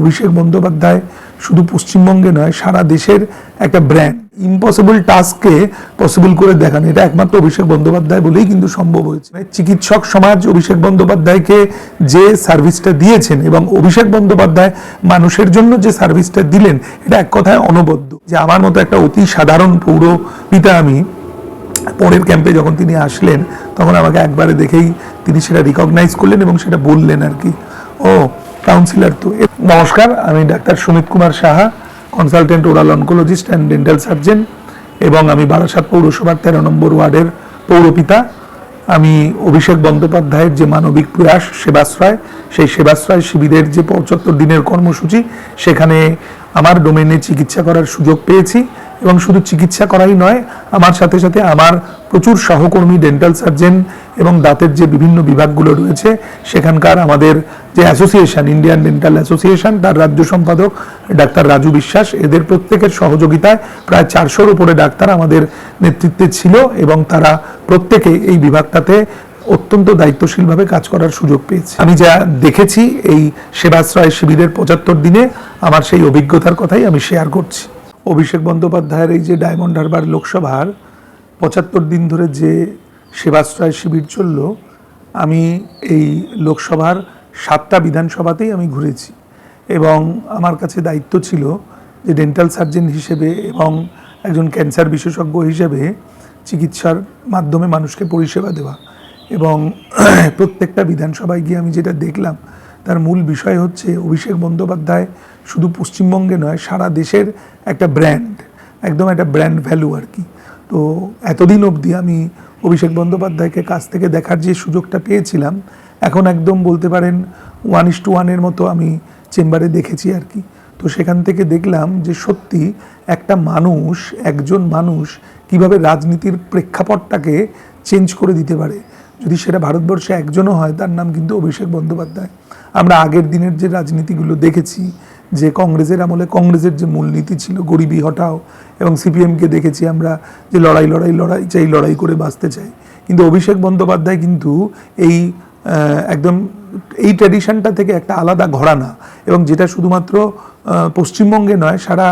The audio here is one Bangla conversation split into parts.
অভিষেক বন্দ্যোপাধ্যায় শুধু পশ্চিমবঙ্গে নয়, সারা দেশের একটা ব্র্যান্ড ইম্পসিবল টাস্ককে পসিবল করে দেখান। এটা একমাত্র অভিষেক বন্দ্যোপাধ্যায় বলেই কিন্তু সম্ভব হয়েছে। চিকিৎসক সমাজ অভিষেক বন্দ্যোপাধ্যায়কে যে সার্ভিসটা দিয়েছেন এবং অভিষেক বন্দ্যোপাধ্যায় মানুষের জন্য যে সার্ভিসটা দিলেন, এটা এক কথায় অনবদ্য। যে আমার মতো একটা অতি সাধারণ পৌর পিতা আমি, পরের ক্যাম্পে যখন তিনি আসলেন, তখন আমাকে একবারে দেখেই তিনি সেটা রিকগনাইজ করলেন এবং সেটা বললেন আর কি। ও কাউন্সিলর তো নমস্কার আমি doctor Sumit Kumar Saha consultant oral oncologist and dental surgeon এবং আমি বারাসাত পৌরসভার তেরো নম্বর ওয়ার্ডের পৌরপিতা। আমি অভিষেক বন্দ্যোপাধ্যায়ের যে মানবিক প্রয়াস, সেবাশ্রয়, সেই সেবাশ্রয় শিবিরের যে পঁচাত্তর দিনের কর্মসূচি, সেখানে আমার ডোমেনে চিকিৎসা করার সুযোগ পেয়েছি। এবং শুধু চিকিৎসা করাই নয়, আমার সাথে সাথে আমার প্রচুর সহকর্মী ডেন্টাল সার্জন এবং দাঁতের যে বিভিন্ন বিভাগগুলো রয়েছে, সেখানকার আমাদের যে অ্যাসোসিয়েশন ইন্ডিয়ান ডেন্টাল অ্যাসোসিয়েশন তার রাজ্য সম্পাদক ডাক্তার রাজু বিশ্বাস, এদের প্রত্যেকের সহযোগিতায় প্রায় চারশোর উপরে ডাক্তার আমাদের নেতৃত্বে ছিল এবং তারা প্রত্যেকে এই বিভাগটাতে অত্যন্ত দায়িত্বশীলভাবে কাজ করার সুযোগ পেয়েছি। আমি যা দেখেছি এই সেবাশ্রয় শিবিরের পঁচাত্তর দিনে, আমার সেই অভিজ্ঞতার কথাই আমি শেয়ার করছি। অভিষেক বন্দ্যোপাধ্যায়ের এই যে ডায়মন্ড হারবার লোকসভার পঁচাত্তর দিন ধরে যে সেবাশ্রয় শিবির চলল, আমি এই লোকসভার সাতটা বিধানসভাতেই আমি ঘুরেছি। এবং আমার কাছে দায়িত্ব ছিল যে ডেন্টাল সার্জন হিসেবে এবং একজন ক্যান্সার বিশেষজ্ঞ হিসেবে চিকিৎসার মাধ্যমে মানুষকে পরিষেবা দেওয়া। এবং প্রত্যেকটা বিধানসভায় গিয়ে আমি যেটা দেখলাম তার মূল বিষয় হচ্ছে অভিষেক বন্দ্যোপাধ্যায় শুধু পশ্চিমবঙ্গে নয়, সারা দেশের একটা ব্র্যান্ড একদম একটা ব্র্যান্ড ভ্যালু আর কি। তো এতদিন অবধি আমি অভিষেক বন্দ্যোপাধ্যায়কে কাছ থেকে দেখার যে সুযোগটা পেয়েছিলাম, এখন একদম বলতে পারেন ওয়ান ইস টু ওয়ানের মতো আমি চেম্বারে দেখেছি আর কি। তো সেখান থেকে দেখলাম যে সত্যি একটা মানুষ, একজন মানুষ কীভাবে রাজনীতির প্রেক্ষাপটটাকে চেঞ্জ করে দিতে পারে। যদি সেটা ভারতবর্ষে একজনও হয়, তার নাম কিন্তু অভিষেক বন্দ্যোপাধ্যায়। আমরা আগের দিনের যে রাজনীতিগুলো দেখেছি, যে কংগ্রেসের আমলে কংগ্রেসের যে মূলনীতি ছিল, গরিবি হটাও, এবং সিপিএমকে দেখেছি আমরা যে লড়াই লড়াই লড়াই চাই, লড়াই করে বাঁচতে চাই। কিন্তু অভিষেক বন্দ্যোপাধ্যায় কিন্তু এই একদম এই ট্র্যাডিশনটা থেকে একটা আলাদা ঘরানা এবং যেটা শুধুমাত্র পশ্চিমবঙ্গে নয়, সারা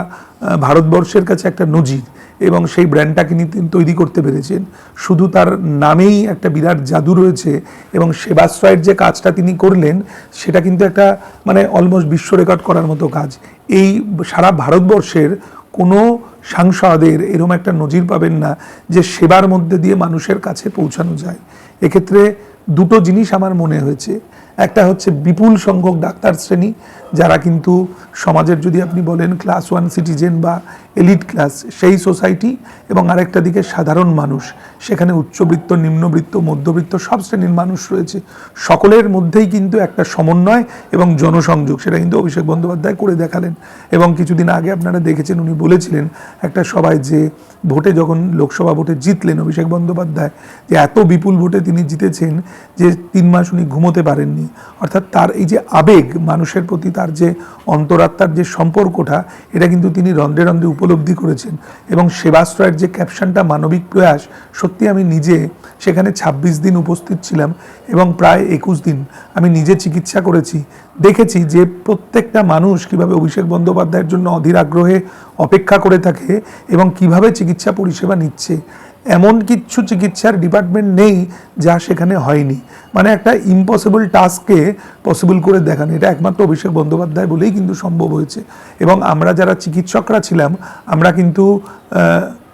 ভারতবর্ষের কাছে একটা নজির এবং সেই ব্র্যান্ডটাকে তৈরি করতে পেরেছেন। শুধু তার নামেই একটা বিরাট জাদু রয়েছে এবং সেবাশ্রয়ের যে কাজটা তিনি করলেন, সেটা কিন্তু একটা মানে অলমোস্ট বিশ্ব রেকর্ড করার মতো কাজ। এই সারা ভারতবর্ষের কোনো সাংসদের এরম একটা নজির পাবেন না যে সেবার মধ্যে দিয়ে মানুষের কাছে পৌঁছানো যায়। এক্ষেত্রে দুটো জিনিস আমার মনে হয়েছে। একটা হচ্ছে বিপুল সংখ্যক ডাক্তার শ্রেণি, যারা কিন্তু সমাজের যদি আপনি বলেন ক্লাস ওয়ান সিটিজেন বা এলিট ক্লাস সেই সোসাইটি এবং আরেকটা দিকে সাধারণ মানুষ, সেখানে উচ্চবৃত্ত, নিম্নবৃত্ত, মধ্যবৃত্ত সব শ্রেণির মানুষ রয়েছে। সকলের মধ্যেই কিন্তু একটা সমন্বয় এবং জনসংযোগ, সেটা কিন্তু অভিষেক বন্দ্যোপাধ্যায় করে দেখালেন। এবং কিছুদিন আগে আপনারা দেখেছেন, উনি বলেছিলেন একটা সবাই যে ভোটে যখন লোকসভা ভোটে জিতলেন অভিষেক বন্দ্যোপাধ্যায়, যে এত বিপুল ভোটে তিনি জিতেছেন যে তিন মাস উনি ঘুমোতে পারেননি। অর্থাৎ তার এই যে আবেগ মানুষের প্রতি, তার যে অন্তরাত্মার যে সম্পর্কটা, এটা কিন্তু তিনি রন্ধ্রে রন্ধ্রে উপলব্ধি করেছেন। এবং সেবাশ্রয়ের যে ক্যাপশনটা মানবিক প্রয়াস, সত্যি আমি নিজে সেখানে ২৬ দিন উপস্থিত ছিলাম এবং প্রায় একুশ দিন আমি নিজে চিকিৎসা করেছি। দেখেছি যে প্রত্যেকটা মানুষ কীভাবে অভিষেক বন্দ্যোপাধ্যায়ের জন্য অধীর আগ্রহে অপেক্ষা করে থাকে এবং কীভাবে চিকিৎসা পরিষেবা নিচ্ছে। এমন কিছু চিকিৎসার ডিপার্টমেন্ট নেই যা সেখানে হয়নি। মানে একটা ইম্পসিবল টাস্ককে পসিবল করে দেখান। এটা একমাত্র অভিষেক বন্দ্যোপাধ্যায় বলেই কিন্তু সম্ভব হয়েছে। এবং আমরা যারা চিকিৎসকরা ছিলাম, আমরা কিন্তু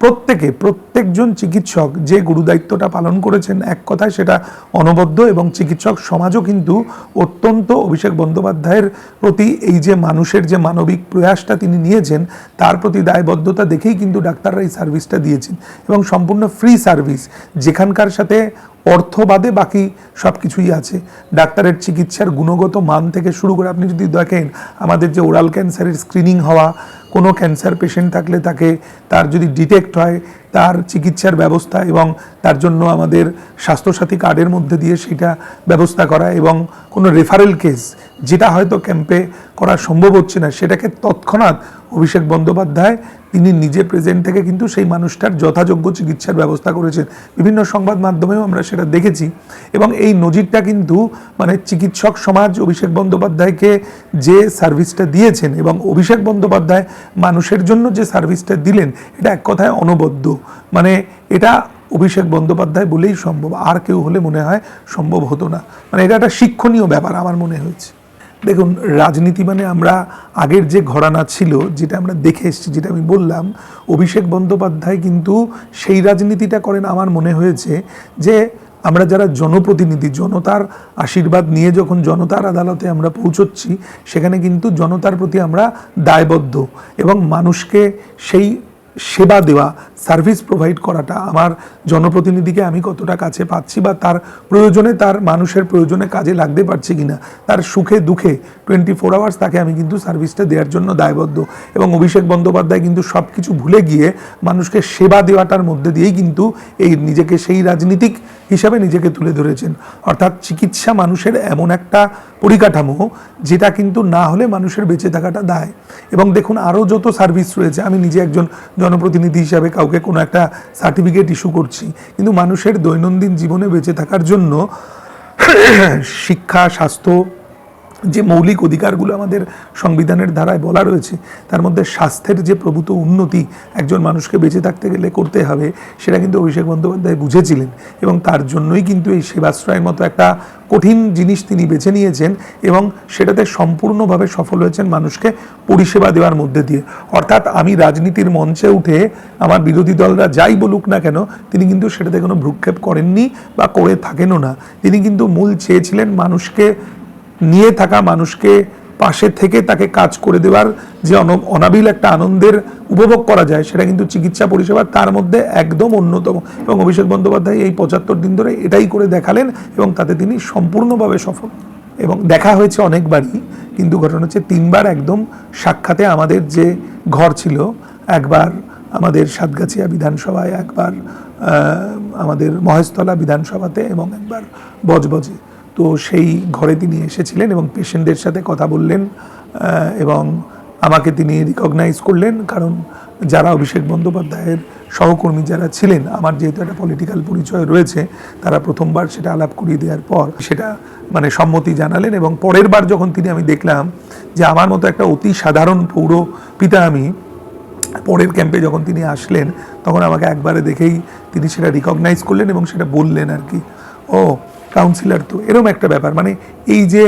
প্রত্যেকে, প্রত্যেকজন চিকিৎসক যে গুরুদায়িত্বটা পালন করেছেন, এক কথায় সেটা অনবদ্য এবং চিকিৎসক সমাজও কিন্তু অত্যন্ত অভিষেক বন্দ্যোপাধ্যায়ের প্রতি এই যে মানুষের যে মানবিক প্রয়াসটা তিনি নিয়েছেন, তার প্রতি দায়বদ্ধতা দেখেই কিন্তু ডাক্তাররা এই সার্ভিসটা দিয়েছেন। এবং সম্পূর্ণ ফ্রি সার্ভিস যেখানকার সাথে অর্থ বাদে বাকি সব কিছুই আছে। ডাক্তারের চিকিৎসার গুণগত মান থেকে শুরু করে আপনি যদি দেখেন, আমাদের যে ওরাল ক্যান্সারের স্ক্রিনিং হওয়া, কোনো ক্যান্সার পেশেন্ট থাকলে তাকে তার যদি ডিটেক্ট হয়, তার চিকিৎসার ব্যবস্থা এবং তার জন্য আমাদের স্বাস্থ্যসাথী কার্ডের মধ্যে দিয়ে সেটা ব্যবস্থা করা এবং কোনো রেফারেল কেস যেটা হয়তো ক্যাম্পে করা সম্ভব হচ্ছে না, সেটাকে তৎক্ষণাৎ অভিষেক বন্দ্যোপাধ্যায়, তিনি নিজে প্রেজেন্ট থেকে কিন্তু সেই মানুষটার যথাযোগ্য চিকিৎসার ব্যবস্থা করেছেন। বিভিন্ন সংবাদ মাধ্যমেও আমরা সেটা দেখেছি। এবং এই নজিরটা কিন্তু মানে চিকিৎসক সমাজ অভিষেক বন্দ্যোপাধ্যায়কে যে সার্ভিসটা দিয়েছেন এবং অভিষেক বন্দ্যোপাধ্যায় মানুষের জন্য যে সার্ভিসটা দিলেন, এটা এক কথায় অনবদ্য। মানে এটা অভিষেক বন্দ্যোপাধ্যায় বলেই সম্ভব। আর কেউ হলে মনে হয় সম্ভব হতো না। মানে এটা একটা শিক্ষণীয় ব্যাপার আমার মনে হয়েছে। দেখুন, রাজনীতি মানে আমরা আগের যে ঘরানা ছিল, যেটা আমরা দেখে এসেছি, যেটা আমি বললাম, অভিষেক বন্দ্যোপাধ্যায় কিন্তু সেই রাজনীতিটা করেন আমার মনে হয়েছে যে আমরা যারা জনপ্রতিনিধি, জনতার আশীর্বাদ নিয়ে যখন জনতার আদালতে আমরা পৌঁছচ্ছি, সেখানে কিন্তু জনতার প্রতি আমরা দায়বদ্ধ এবং মানুষকে সেই সেবা দেওয়া সার্ভিস প্রোভাইড করাটা, আমার জনপ্রতিনিধিকে আমি কতটা কাছে পাচ্ছি বা তার প্রয়োজনে, তার মানুষের প্রয়োজনে কাজে লাগতে পারছে কিনা, তার সুখে দুঃখে টোয়েন্টি ফোর আওয়ার্স তাকে আমি কিন্তু সার্ভিসটা দেওয়ার জন্য দায়বদ্ধ। এবং অভিষেক বন্দ্যোপাধ্যায় কিন্তু সব কিছু ভুলে গিয়ে মানুষকে সেবা দেওয়াটার মধ্যে দিয়েই কিন্তু এই নিজেকে সেই রাজনীতিক হিসাবে নিজেকে তুলে ধরেছেন। অর্থাৎ চিকিৎসা মানুষের এমন একটা পরিকাঠামো, যেটা কিন্তু না হলে মানুষের বেঁচে থাকাটা দায়। এবং দেখুন, আরও যত সার্ভিস রয়েছে, আমি নিজে একজন জনপ্রতিনিধি হিসাবে কাউকে কোনো একটা সার্টিফিকেট ইস্যু করছি। কিন্তু মানুষের দৈনন্দিন জীবনে বেঁচে থাকার জন্য শিক্ষা স্বাস্থ্য যে মৌলিক অধিকারগুলো আমাদের সংবিধানের ধারায় বলা রয়েছে, তার মধ্যে স্বাস্থ্যের যে প্রভূত উন্নতি, একজন মানুষকে বেঁচে থাকতে গেলে করতে হবে, সেটা কিন্তু অভিষেক বন্দ্যোপাধ্যায় বুঝেছিলেন এবং তার জন্যই কিন্তু এই সেবাশ্রয়ের মতো একটা কঠিন জিনিস তিনি বেছে নিয়েছেন এবং সেটাতে সম্পূর্ণভাবে সফল হয়েছেন মানুষকে পরিষেবা দেওয়ার মধ্যে দিয়ে। অর্থাৎ আমি রাজনীতির মঞ্চে উঠে আমার বিরোধী দলরা যাই বলুক না কেন, তিনি কিন্তু সেটাতে কোনো ভ্রুক্ষেপ করেননি বা করে থাকেনও না। তিনি কিন্তু মূল চেয়েছিলেন মানুষকে নিয়ে থাকা মানুষকে পাশে থেকে তাকে কাজ করে দেওয়ার যে অন- অনাবিল একটা আনন্দের উপভোগ করা যায়, সেটা কিন্তু চিকিৎসা পরিষেবা তার মধ্যে একদম অন্যতম। এবং অভিষেক বন্দ্যোপাধ্যায় এই পঁচাত্তর দিন ধরে এটাই করে দেখালেন এবং তাতে তিনি সম্পূর্ণভাবে সফল। এবং দেখা হয়েছে অনেকবারই, কিন্তু ঘটনা হচ্ছে তিনবার একদম সাক্ষাতে আমাদের যে ঘর ছিল, একবার আমাদের সাতগাছিয়া বিধানসভায়, একবার আমাদের মহেশতলা বিধানসভাতে এবং একবার বজবজে। তো সেই ঘরে তিনি এসেছিলেন এবং পেশেন্টদের সাথে কথা বললেন এবং আমাকে তিনি রিকগনাইজ করলেন। কারণ যারা অভিষেক বন্দ্যোপাধ্যায়ের সহকর্মী যারা ছিলেন, আমার যেহেতু একটা পলিটিক্যাল পরিচয় রয়েছে, তারা প্রথমবার সেটা আলাপ করিয়ে দেওয়ার পর সেটা মানে সম্মতি জানালেন এবং পরের বার যখন তিনি আমি দেখলাম যে আমার মতো একটা অতি সাধারণ পৌর পিতা আমি পরের ক্যাম্পে যখন তিনি আসলেন, তখন আমাকে একবারে দেখেই তিনি সেটা রিকগনাইজ করলেন এবং সেটা বললেন আর কি। ও কাউন্সিলর তো এরকম একটা ব্যাপার। মানে এই যে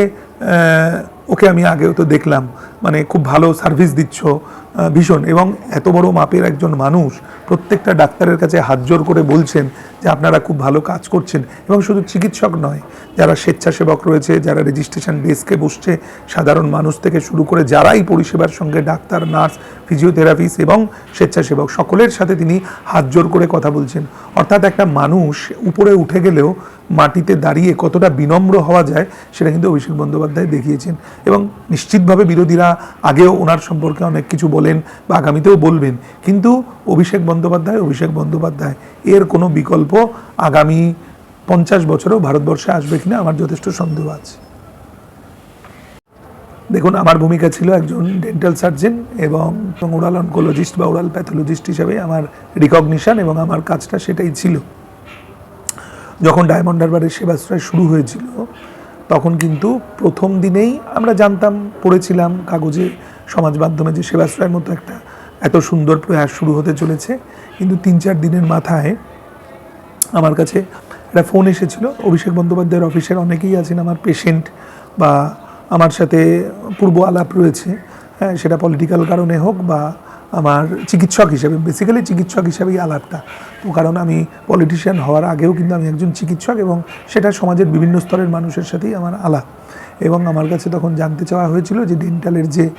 ওকে আমি আগেও তো দেখলাম মানে খুব ভালো সার্ভিস দিচ্ছ ভীষণ। এবং এত বড় মাপের একজন মানুষ, প্রত্যেকটা ডাক্তারের কাছে হাত জোর করে বলছেন যে আপনারা খুব ভালো কাজ করছেন। এবং শুধু চিকিৎসক নয়, যারা স্বেচ্ছাসেবক রয়েছে, যারা রেজিস্ট্রেশন ডেস্কে বসছে, সাধারণ মানুষ থেকে শুরু করে যারাই পরিষেবার সঙ্গে ডাক্তার নার্স ফিজিওথেরাপিস্ট এবং স্বেচ্ছাসেবক, সকলের সাথে তিনি হাত জোর করে কথা বলছেন। অর্থাৎ একটা মানুষ উপরে উঠে গেলেও মাটিতে দাঁড়িয়ে কতটা বিনম্র হওয়া যায় সেটা কিন্তু অভিষেক বন্দ্যোপাধ্যায় দেখিয়েছেন। এবং নিশ্চিতভাবে বিরোধীরা আগেও ওনার সম্পর্কে অনেক কিছু বলেন বা আগামীতেও বলবেন। কিন্তু অভিষেক বন্দ্যোপাধ্যায় অভিষেক বন্দ্যোপাধ্যায়, এর কোনো বিকল্প আগামী পঞ্চাশ বছরেও ভারতবর্ষে আসবে কিনা আমার যথেষ্ট সন্দেহ আছে। দেখুন, আমার ভূমিকা ছিল একজন ডেন্টাল সার্জন এবং ওরাল অনকোলজিস্ট বা ওরাল প্যাথোলজিস্ট হিসেবে আমার রিকগনিশন এবং আমার কাজটা সেটাই ছিল। যখন ডায়মন্ড হারবারের সেবাশ্রয় শুরু হয়েছিল, তখন কিন্তু প্রথম দিনেই আমরা জানতাম, পড়েছিলাম কাগজে, সমাজ মাধ্যমে যে সেবাশ্রয়ের মতো একটা এত সুন্দর প্রয়াস শুরু হতে চলেছে। কিন্তু তিন চার দিনের মাথায় আমার কাছে একটা ফোন এসেছিল, অভিষেক বন্দ্যোপাধ্যায়ের অফিসের অনেকেই আছেন আমার পেশেন্ট বা আমার সাথে পূর্ব আলাপ রয়েছে হ্যাঁ সেটা পলিটিক্যাল কারণে হোক বা আমার চিকিৎসক হিসেবে বেসিক্যালি চিকিৎসক হিসেবেই আলাপটা। তো কারণ আমি পলিটিশিয়ান হওয়ার আগেও কিন্তু আমি একজন চিকিৎসক এবং সেটা সমাজের বিভিন্ন স্তরের মানুষের সাথেই আমার আলাপ। এবং আমার কাছে তখন জানতে চাওয়া হয়েছিল যে ডেন্টালের যে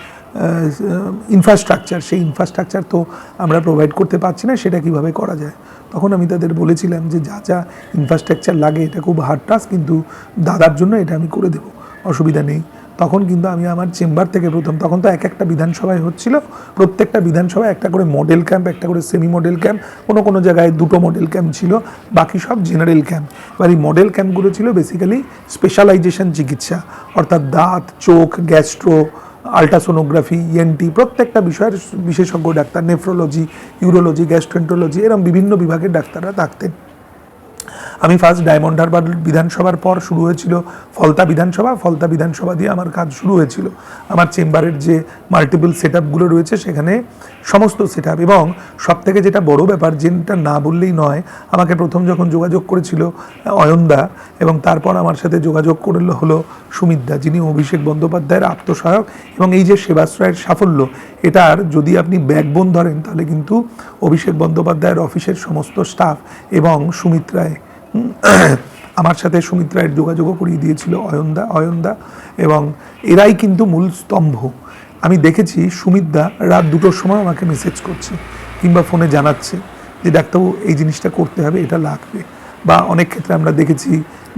ইনফ্রাস্ট্রাকচার সেই ইনফ্রাস্ট্রাকচার তো আমরা প্রোভাইড করতে পারছি না, সেটা কীভাবে করা যায়? তখন আমি তাদের বলেছিলাম যে যা যা ইনফ্রাস্ট্রাকচার লাগে, এটা খুব হার্ড টাস্ক কিন্তু দাদার জন্য এটা আমি করে দেবো। অসুবিধা নেই। তখন কিন্তু আমি আমার চেম্বার থেকে প্রথম, তখন তো এক একটা বিধানসভায় হচ্ছিল। প্রত্যেকটা বিধানসভায় একটা করে মডেল ক্যাম্প একটা করে সেমি মডেল ক্যাম্প কোনো কোনো জায়গায় দুটো মডেল ক্যাম্প ছিল, বাকি সব জেনারেল ক্যাম্প এবার এই মডেল ক্যাম্পগুলো ছিল বেসিক্যালি স্পেশালাইজেশন চিকিৎসা, অর্থাৎ দাঁত, চোখ গ্যাস্ট্রো আলট্রাসোনোগ্রাফি ইএনটি প্রত্যেকটা বিষয়ের বিশেষজ্ঞ ডাক্তার নেফ্রোলজি ইউরোলজি গ্যাস্ট্রেন্টোলজি এরম বিভিন্ন বিভাগের ডাক্তাররা থাকতেন। আমি ফার্স্ট ডায়মন্ড হারবার বিধানসভার পর শুরু হয়েছিল ফলতা বিধানসভা। ফলতা বিধানসভা দিয়ে আমার কাজ শুরু হয়েছিল। আমার চেম্বারের যে মাল্টিপল সেট আপগুলো রয়েছে সেখানে সমস্ত সেট আপ এবং সব থেকে যেটা বড় ব্যাপার যেটা না বললেই নয় আমাকে প্রথম যখন যোগাযোগ করেছিল অয়নদা এবং তারপর আমার সাথে যোগাযোগ করল হলো সুমিতদা যিনি অভিষেক বন্দ্যোপাধ্যায়ের আত্মসহায়ক এবং এই যে সেবাশ্রয়ের সাফল্য এটার যদি আপনি ব্যাকবোন ধরেন তাহলে কিন্তু অভিষেক বন্দ্যোপাধ্যায়ের অফিসের সমস্ত স্টাফ এবং সুমিত রায় হুম, আমার সাথে সুমিত রায়ের যোগাযোগও করিয়ে দিয়েছিল অয়নদা অয়নদা এবং এরাই কিন্তু মূল স্তম্ভ। আমি দেখেছি সুমিতদা রাত দুটোর সময় আমাকে মেসেজ করছে কিংবা ফোনে জানাচ্ছে যে, ডাক্তারবাবু, এই জিনিসটা করতে হবে, এটা লাগবে। বা অনেক ক্ষেত্রে আমরা দেখেছি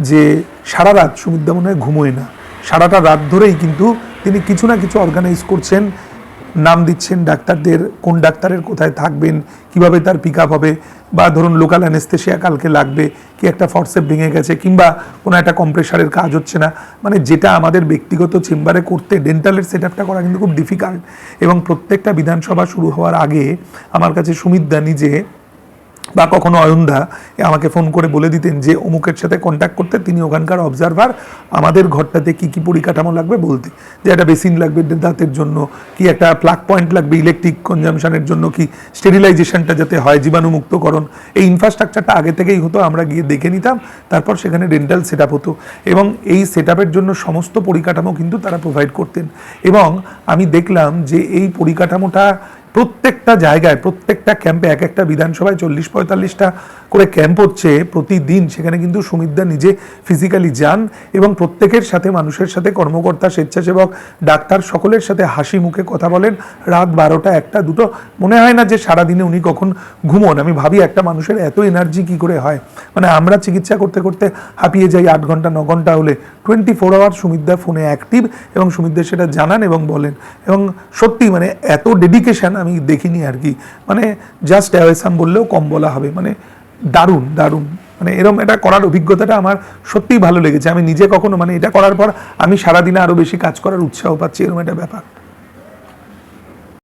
যে, সারা রাত সুমিতদা মনে হয় ঘুমোয় না। সারাটা রাত ধরেই কিন্তু তিনি কিছু না কিছু অর্গানাইজ করছেন, নাম দিচ্ছেন ডাক্তারদের, কোন ডাক্তারের কোথায় থাকবেন, কীভাবে তার পিক আপ হবে। বা ধরুন লোকাল অ্যানেস্থেশিয়া কালকে লাগবে, কি একটা ফর্সেপ ভেঙে গেছে, কিংবা কোনো একটা কম্প্রেসারের কাজ হচ্ছে না মানে যেটা আমাদের ব্যক্তিগত চেম্বারে করতে ডেন্টালের সেট আপটা করা কিন্তু খুব ডিফিকাল্ট এবং প্রত্যেকটা বিধানসভা শুরু হওয়ার আগে আমার কাছে সুমিত দানি নিজে বা কখনো অয়নদা আমাকে ফোন করে বলে দিতেন যে, অমুকের সাথে কন্ট্যাক্ট করতে তিনি ওখানকার অবজারভার আমাদের ঘরটাতে কি কি পরিকাঠামো লাগবে বলতে। যে একটা বেসিন লাগবে দাঁতের জন্য, কি একটা প্লাগ পয়েন্ট লাগবে ইলেকট্রিক কনজামশনের জন্য, কি স্টেরিলাইজেশনটা যাতে হয়, জীবাণুমুক্তকরণ। এই ইনফ্রাস্ট্রাকচারটা আগে থেকেই হতো, আমরা গিয়ে দেখে নিতাম, তারপর সেখানে ডেন্টাল সেট আপ হতো। এবং এই সেট জন্য সমস্ত পরিকাঠামো কিন্তু তারা প্রোভাইড করতেন। এবং আমি দেখলাম যে, এই পরিকাঠামোটা প্রত্যেকটা জায়গায় প্রত্যেকটা ক্যাম্পে এক একটা বিধানসভায় চল্লিশ পঁয়তাল্লিশটা করে ক্যাম্প হচ্ছে প্রতিদিন। সেখানে কিন্তু সুমিতদা নিজে ফিজিক্যালি যান এবং প্রত্যেকের সাথে মানুষের সাথে কর্মকর্তা, স্বেচ্ছাসেবক, ডাক্তার সকলের সাথে হাসি মুখে কথা বলেন। রাত বারোটা একটা দুটো। মনে হয় না যে সারাদিনে উনি কখন ঘুমোন। আমি ভাবি একটা মানুষের এত এনার্জি কি করে হয়। মানে আমরা চিকিৎসা করতে করতে হাঁপিয়ে যাই আট ঘণ্টা, ন ঘণ্টা হলে। টোয়েন্টি ফোর আওয়ার সুমিতদা ফোনে অ্যাক্টিভ এবং সুমিতদা সেটা জানান এবং বলেন। এবং সত্যি মানে এত ডেডিকেশন আমি দেখিনি আর কি। মানে জাস্ট অ্যাওয়েসাম বললেও কম বলা হবে। মানে দারুণ দারুণ। মানে এরম এটা করার অভিজ্ঞতাটা আমার সত্যিই ভালো লেগেছে। আমি নিজে কখনো মানে এটা করার পর আমি সারাদিনে আরও বেশি কাজ করার উৎসাহ পাচ্ছি এরকম একটা ব্যাপার।